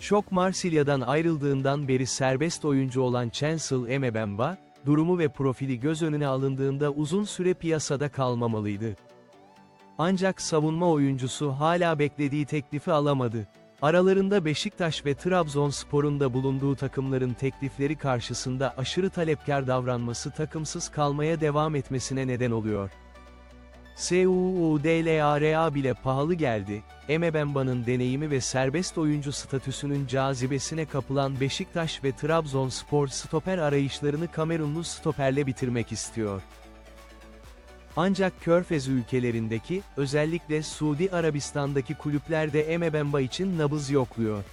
Şok Marsilya'dan ayrıldığından beri serbest oyuncu olan Chancel Emebemba, durumu ve profili göz önüne alındığında uzun süre piyasada kalmamalıydı. Ancak savunma oyuncusu hala beklediği teklifi alamadı. Aralarında Beşiktaş ve Trabzonspor'un da bulunduğu takımların teklifleri karşısında aşırı talepkar davranması takımsız kalmaya devam etmesine neden oluyor. SUUDLARA bile pahalı geldi, Emebemba'nın deneyimi ve serbest oyuncu statüsünün cazibesine kapılan Beşiktaş ve Trabzonspor stoper arayışlarını Kamerunlu stoperle bitirmek istiyor. Ancak Körfez ülkelerindeki, özellikle Suudi Arabistan'daki kulüpler de Emebemba için nabız yokluyor.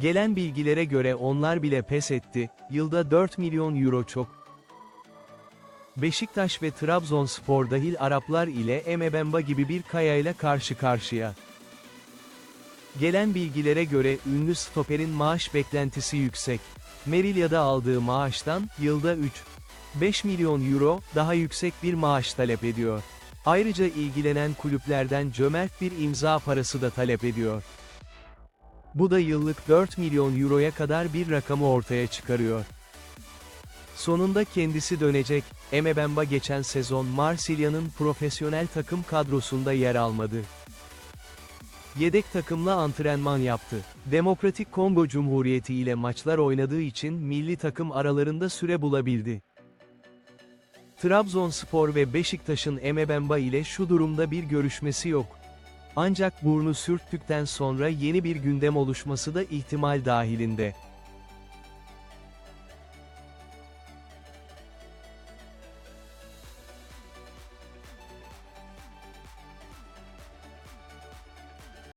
Gelen bilgilere göre onlar bile pes etti, yılda 4 milyon euro çok. Beşiktaş ve Trabzonspor dahil Araplar ile Emebemba gibi bir kayayla karşı karşıya. Gelen bilgilere göre ünlü stoperin maaş beklentisi yüksek. Merilya'da aldığı maaştan, yılda 3, 5 milyon euro, daha yüksek bir maaş talep ediyor. Ayrıca ilgilenen kulüplerden cömert bir imza parası da talep ediyor. Bu da yıllık 4 milyon euroya kadar bir rakamı ortaya çıkarıyor. Sonunda kendisi dönecek, Emebemba geçen sezon Marsilya'nın profesyonel takım kadrosunda yer almadı. Yedek takımla antrenman yaptı. Demokratik Kongo Cumhuriyeti ile maçlar oynadığı için milli takım aralarında süre bulabildi. Trabzonspor ve Beşiktaş'ın Emebemba ile şu durumda bir görüşmesi yok. Ancak burnu sürttükten sonra yeni bir gündem oluşması da ihtimal dahilinde.